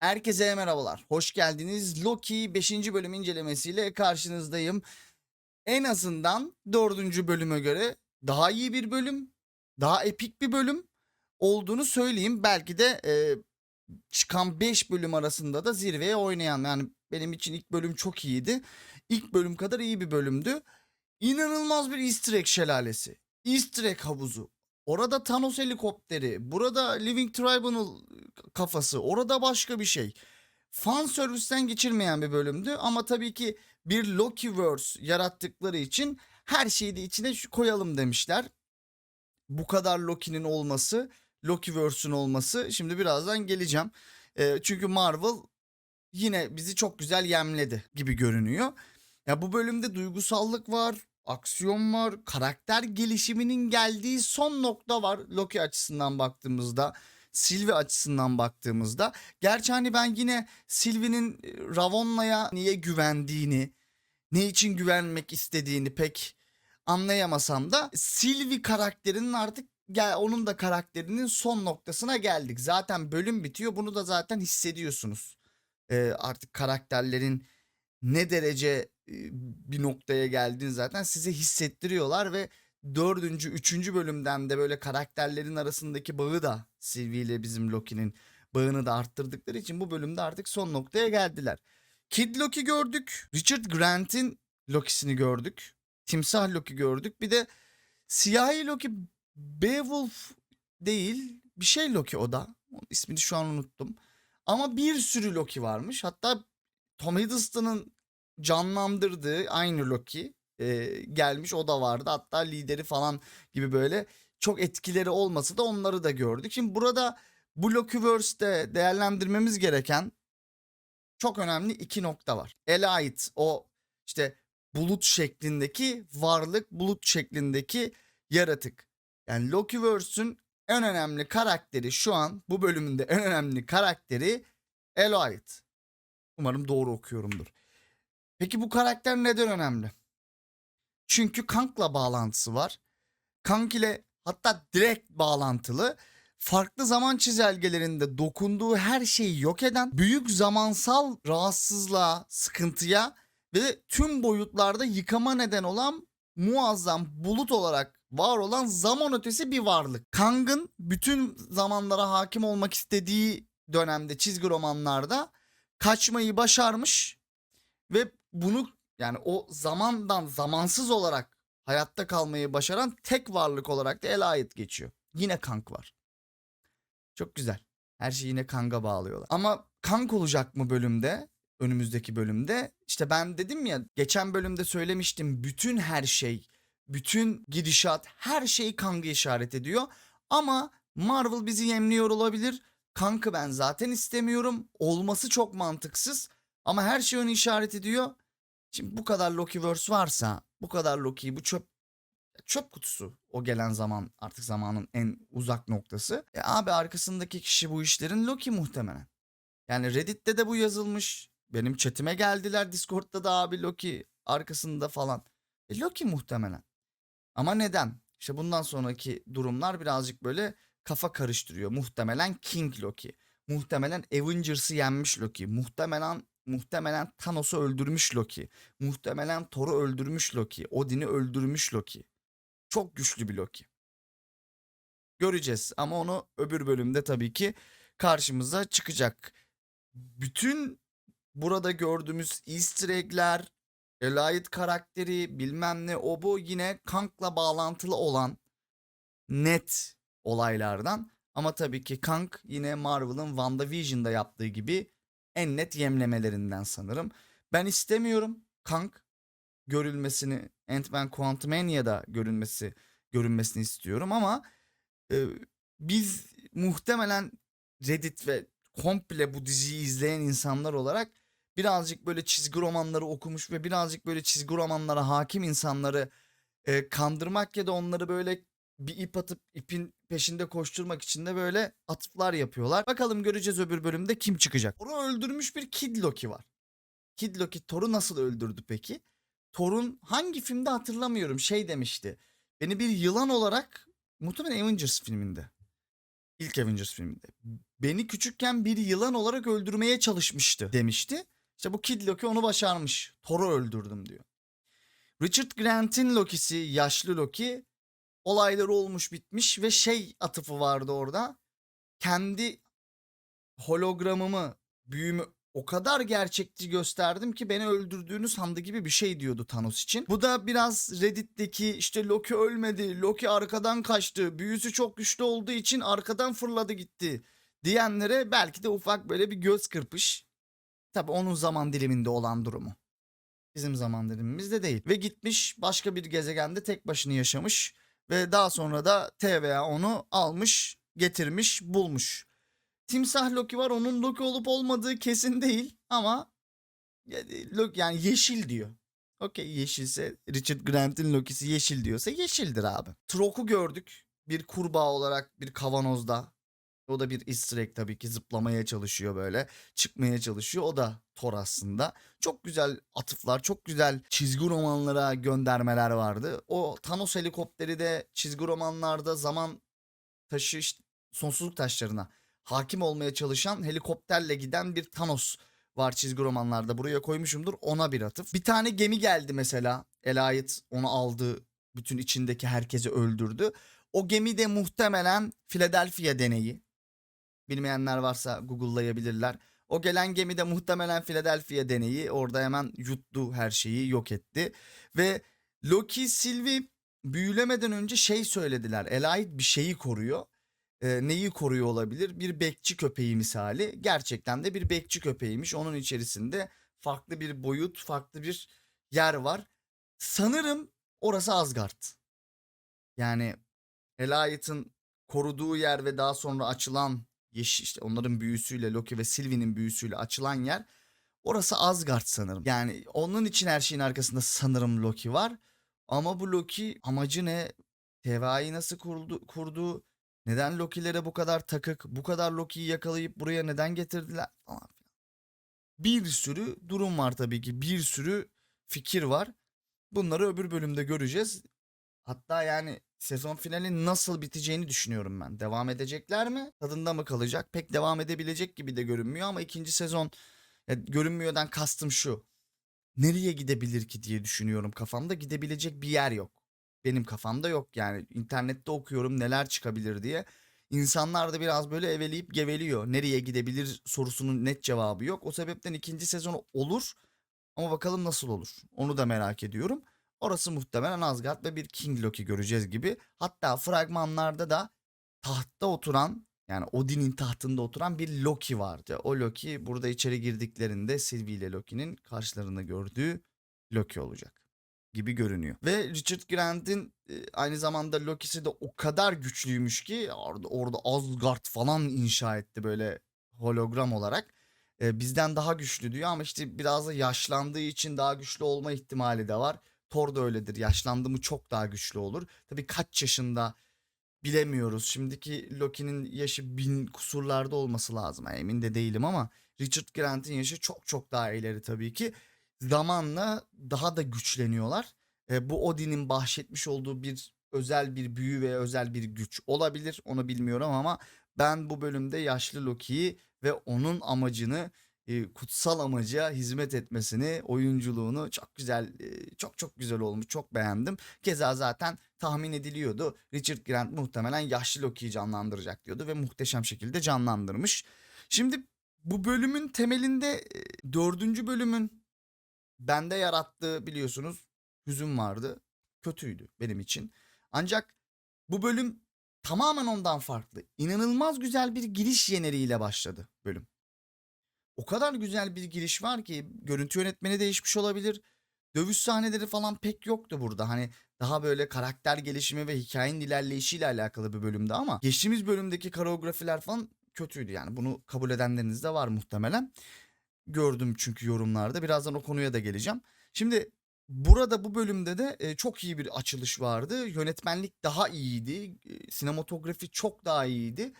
Herkese merhabalar. Hoş geldiniz. Loki 5. bölüm incelemesiyle karşınızdayım. En azından 4. bölüme göre daha iyi bir bölüm, daha epik bir bölüm olduğunu söyleyeyim. Belki de e, çıkan 5 bölüm arasında da zirveye oynayan yani benim için ilk bölüm çok iyiydi. İlk bölüm kadar iyi bir bölümdü. İnanılmaz bir easter egg şelalesi. Easter egg havuzu. Orada Thanos helikopteri, burada Living Tribunal kafası, orada başka bir şey. Fan servisten geçirmeyen bir bölümdü ama tabii ki bir Lokiverse yarattıkları için her şeyi de içine koyalım demişler. Bu kadar Loki'nin olması, Lokiverse'ün olması şimdi birazdan geleceğim. Ee, çünkü Marvel yine bizi çok güzel yemledi gibi görünüyor. Ya bu bölümde duygusallık var, aksiyon var, karakter gelişiminin geldiği son nokta var Loki açısından baktığımızda. Sylvie açısından baktığımızda. Gerçi hani ben yine Sylvie'nin e, Ravonna'ya niye güvendiğini, ne için güvenmek istediğini pek anlayamasam da Sylvie karakterinin artık gel onun da karakterinin son noktasına geldik. Zaten bölüm bitiyor. Bunu da zaten hissediyorsunuz. Ee, artık karakterlerin ne derece bir noktaya geldiğini zaten size hissettiriyorlar ve dördüncü, üçüncü bölümden de böyle karakterlerin arasındaki bağı da Sylvie ile bizim Loki'nin bağını da arttırdıkları için bu bölümde artık son noktaya geldiler. Kid Loki gördük. Richard Grant'in Loki'sini gördük. Timsah Loki gördük. Bir de siyahi Loki Beowulf değil bir şey Loki o da. İsmini şu an unuttum. Ama bir sürü Loki varmış. Hatta Tom Hiddleston'ın canlandırdığı aynı Loki e, gelmiş o da vardı. Hatta lideri falan gibi böyle çok etkileri olmasa da onları da gördük. Şimdi burada bu Lokiverse'de değerlendirmemiz gereken çok önemli iki nokta var. Ele ait o işte bulut şeklindeki varlık, bulut şeklindeki yaratık. Yani Lokiverse'ün en önemli karakteri şu an bu bölümünde en önemli karakteri Eloyd. Umarım doğru okuyorumdur. Peki bu karakter neden önemli? Çünkü Kank'la bağlantısı var. Kank ile hatta direkt bağlantılı. Farklı zaman çizelgelerinde dokunduğu her şeyi yok eden, büyük zamansal rahatsızlığa, sıkıntıya ve tüm boyutlarda yıkama neden olan muazzam bulut olarak var olan zaman ötesi bir varlık. Kang'ın bütün zamanlara hakim olmak istediği dönemde çizgi romanlarda kaçmayı başarmış ve bunu yani o zamandan zamansız olarak hayatta kalmayı başaran tek varlık olarak da Elayet geçiyor. Yine Kang var. Çok güzel. Her şeyi yine Kang'a bağlıyorlar. Ama Kang olacak mı bölümde? Önümüzdeki bölümde. İşte ben dedim ya geçen bölümde söylemiştim. Bütün her şey, bütün gidişat, her şey Kang'ı işaret ediyor. Ama Marvel bizi yemliyor olabilir. Kang'ı ben zaten istemiyorum. Olması çok mantıksız. Ama her şey onu işaret ediyor. Şimdi bu kadar Lokiverse varsa, bu kadar Loki, bu çöp çöp kutusu o gelen zaman artık zamanın en uzak noktası. E abi arkasındaki kişi bu işlerin Loki muhtemelen. Yani Reddit'te de bu yazılmış. Benim chatime geldiler Discord'da da abi Loki arkasında falan. E Loki muhtemelen. Ama neden? İşte bundan sonraki durumlar birazcık böyle kafa karıştırıyor. Muhtemelen King Loki. Muhtemelen Avengers'ı yenmiş Loki. Muhtemelen muhtemelen Thanos'u öldürmüş Loki. Muhtemelen Thor'u öldürmüş Loki. Odin'i öldürmüş Loki. Çok güçlü bir Loki. Göreceğiz ama onu öbür bölümde tabii ki karşımıza çıkacak. Bütün burada gördüğümüz easter egg'ler, Elayet karakteri bilmem ne o bu yine Kang'la bağlantılı olan net olaylardan. Ama tabii ki Kang yine Marvel'ın WandaVision'da yaptığı gibi en net yemlemelerinden sanırım. Ben istemiyorum Kang görülmesini Ant-Man Quantumania'da görünmesi görünmesini istiyorum ama e, biz muhtemelen Reddit ve komple bu diziyi izleyen insanlar olarak birazcık böyle çizgi romanları okumuş ve birazcık böyle çizgi romanlara hakim insanları e, kandırmak ya da onları böyle bir ip atıp ipin peşinde koşturmak için de böyle atıflar yapıyorlar. Bakalım göreceğiz öbür bölümde kim çıkacak. Thor'u öldürmüş bir Kid Loki var. Kid Loki Thor'u nasıl öldürdü peki? Thor'un hangi filmde hatırlamıyorum şey demişti. Beni bir yılan olarak muhtemelen Avengers filminde. İlk Avengers filminde. Beni küçükken bir yılan olarak öldürmeye çalışmıştı demişti. İşte bu Kid Loki onu başarmış. Thor'u öldürdüm diyor. Richard Grant'in Loki'si, yaşlı Loki olayları olmuş bitmiş ve şey atıfı vardı orada. Kendi hologramımı, büyümü o kadar gerçekçi gösterdim ki beni öldürdüğünü sandı gibi bir şey diyordu Thanos için. Bu da biraz Reddit'teki işte Loki ölmedi, Loki arkadan kaçtı, büyüsü çok güçlü olduğu için arkadan fırladı gitti diyenlere belki de ufak böyle bir göz kırpış. Tabi onun zaman diliminde olan durumu. Bizim zaman dilimimizde değil. Ve gitmiş başka bir gezegende tek başına yaşamış ve daha sonra da TVA onu almış, getirmiş, bulmuş. Timsah Loki var. Onun Loki olup olmadığı kesin değil ama Loki yani yeşil diyor. Okey yeşilse Richard Grant'in Loki'si yeşil diyorsa yeşildir abi. Trok'u gördük. Bir kurbağa olarak bir kavanozda. O da bir easter egg tabii ki zıplamaya çalışıyor böyle. Çıkmaya çalışıyor. O da Thor aslında. Çok güzel atıflar, çok güzel çizgi romanlara göndermeler vardı. O Thanos helikopteri de çizgi romanlarda zaman taşı sonsuzluk taşlarına hakim olmaya çalışan helikopterle giden bir Thanos var çizgi romanlarda. Buraya koymuşumdur ona bir atıf. Bir tane gemi geldi mesela. Elayet onu aldı. Bütün içindeki herkesi öldürdü. O gemi de muhtemelen Philadelphia deneyi. Bilmeyenler varsa Google'layabilirler. O gelen gemi de muhtemelen Philadelphia deneyi. Orada hemen yuttu her şeyi yok etti. Ve Loki Sylvie büyülemeden önce şey söylediler. Elayet bir şeyi koruyor e, neyi koruyor olabilir? Bir bekçi köpeği misali. Gerçekten de bir bekçi köpeğiymiş. Onun içerisinde farklı bir boyut, farklı bir yer var. Sanırım orası Asgard. Yani Elayet'in koruduğu yer ve daha sonra açılan yeşil işte onların büyüsüyle Loki ve Sylvie'nin büyüsüyle açılan yer orası Asgard sanırım. Yani onun için her şeyin arkasında sanırım Loki var. Ama bu Loki amacı ne? TVA'yı nasıl kurdu, kurdu? Neden Loki'lere bu kadar takık, bu kadar Loki'yi yakalayıp buraya neden getirdiler falan. Bir sürü durum var tabii ki. Bir sürü fikir var. Bunları öbür bölümde göreceğiz. Hatta yani sezon finali nasıl biteceğini düşünüyorum ben. Devam edecekler mi? Tadında mı kalacak? Pek devam edebilecek gibi de görünmüyor ama ikinci sezon ya görünmüyordan kastım şu. Nereye gidebilir ki diye düşünüyorum kafamda. Gidebilecek bir yer yok benim kafamda yok yani internette okuyorum neler çıkabilir diye. İnsanlar da biraz böyle eveleyip geveliyor. Nereye gidebilir sorusunun net cevabı yok. O sebepten ikinci sezon olur ama bakalım nasıl olur. Onu da merak ediyorum. Orası muhtemelen Asgard ve bir King Loki göreceğiz gibi. Hatta fragmanlarda da tahtta oturan yani Odin'in tahtında oturan bir Loki vardı. O Loki burada içeri girdiklerinde Sylvie ile Loki'nin karşılarında gördüğü Loki olacak gibi görünüyor. Ve Richard Grant'in e, aynı zamanda Loki'si de o kadar güçlüymüş ki orada, orada Asgard falan inşa etti böyle hologram olarak. E, bizden daha güçlü diyor ama işte biraz da yaşlandığı için daha güçlü olma ihtimali de var. Thor da öyledir. Yaşlandı mı çok daha güçlü olur. Tabii kaç yaşında bilemiyoruz. Şimdiki Loki'nin yaşı bin kusurlarda olması lazım. Emin de değilim ama Richard Grant'in yaşı çok çok daha ileri tabii ki zamanla daha da güçleniyorlar. E, bu Odin'in bahşetmiş olduğu bir özel bir büyü ve özel bir güç olabilir. Onu bilmiyorum ama ben bu bölümde yaşlı Loki'yi ve onun amacını e, kutsal amaca hizmet etmesini, oyunculuğunu çok güzel, e, çok çok güzel olmuş. Çok beğendim. Keza zaten tahmin ediliyordu. Richard Grant muhtemelen yaşlı Loki'yi canlandıracak diyordu ve muhteşem şekilde canlandırmış. Şimdi bu bölümün temelinde e, dördüncü bölümün bende yarattığı biliyorsunuz hüzün vardı. Kötüydü benim için. Ancak bu bölüm tamamen ondan farklı. İnanılmaz güzel bir giriş jeneriğiyle başladı bölüm. O kadar güzel bir giriş var ki görüntü yönetmeni değişmiş olabilir. Dövüş sahneleri falan pek yoktu burada. Hani daha böyle karakter gelişimi ve hikayenin ilerleyişiyle alakalı bir bölümde ama geçtiğimiz bölümdeki koreografiler falan kötüydü yani. Bunu kabul edenleriniz de var muhtemelen gördüm çünkü yorumlarda. Birazdan o konuya da geleceğim. Şimdi burada bu bölümde de e, çok iyi bir açılış vardı. Yönetmenlik daha iyiydi. E, sinematografi çok daha iyiydi.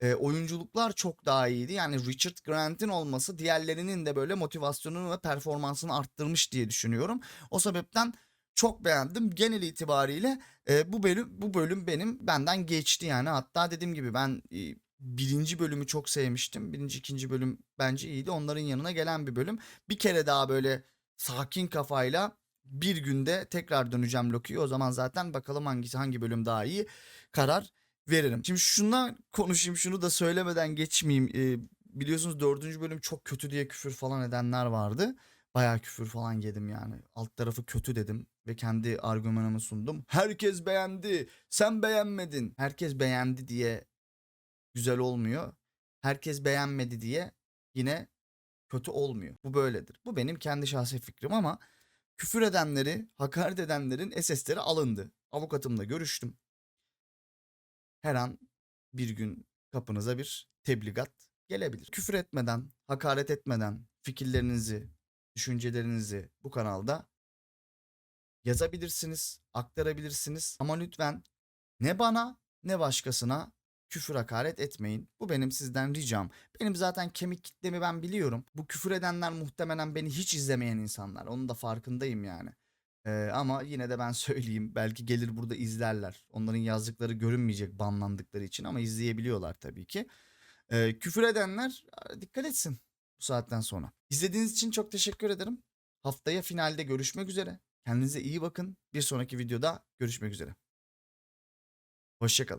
E, oyunculuklar çok daha iyiydi. Yani Richard Grant'in olması diğerlerinin de böyle motivasyonunu ve performansını arttırmış diye düşünüyorum. O sebepten Çok beğendim. Genel itibariyle e, bu bölüm bu bölüm benim benden geçti yani. Hatta dediğim gibi ben e, birinci bölümü çok sevmiştim. Birinci ikinci bölüm bence iyiydi. Onların yanına gelen bir bölüm. Bir kere daha böyle sakin kafayla bir günde tekrar döneceğim Loki'ye. O zaman zaten bakalım hangisi hangi bölüm daha iyi karar veririm. Şimdi şundan konuşayım şunu da söylemeden geçmeyeyim. Ee, biliyorsunuz dördüncü bölüm çok kötü diye küfür falan edenler vardı. Bayağı küfür falan yedim yani. Alt tarafı kötü dedim ve kendi argümanımı sundum. Herkes beğendi. Sen beğenmedin. Herkes beğendi diye güzel olmuyor. Herkes beğenmedi diye yine kötü olmuyor. Bu böyledir. Bu benim kendi şahsi fikrim ama küfür edenleri, hakaret edenlerin SS'leri alındı. Avukatımla görüştüm. Her an bir gün kapınıza bir tebligat gelebilir. Küfür etmeden, hakaret etmeden fikirlerinizi, düşüncelerinizi bu kanalda yazabilirsiniz, aktarabilirsiniz. Ama lütfen ne bana ne başkasına küfür hakaret etmeyin. Bu benim sizden ricam. Benim zaten kemik kitlemi ben biliyorum. Bu küfür edenler muhtemelen beni hiç izlemeyen insanlar. Onun da farkındayım yani. Ee, ama yine de ben söyleyeyim. Belki gelir burada izlerler. Onların yazdıkları görünmeyecek banlandıkları için ama izleyebiliyorlar tabii ki. Ee, küfür edenler dikkat etsin bu saatten sonra. İzlediğiniz için çok teşekkür ederim. Haftaya finalde görüşmek üzere. Kendinize iyi bakın. Bir sonraki videoda görüşmek üzere. Hoşçakalın.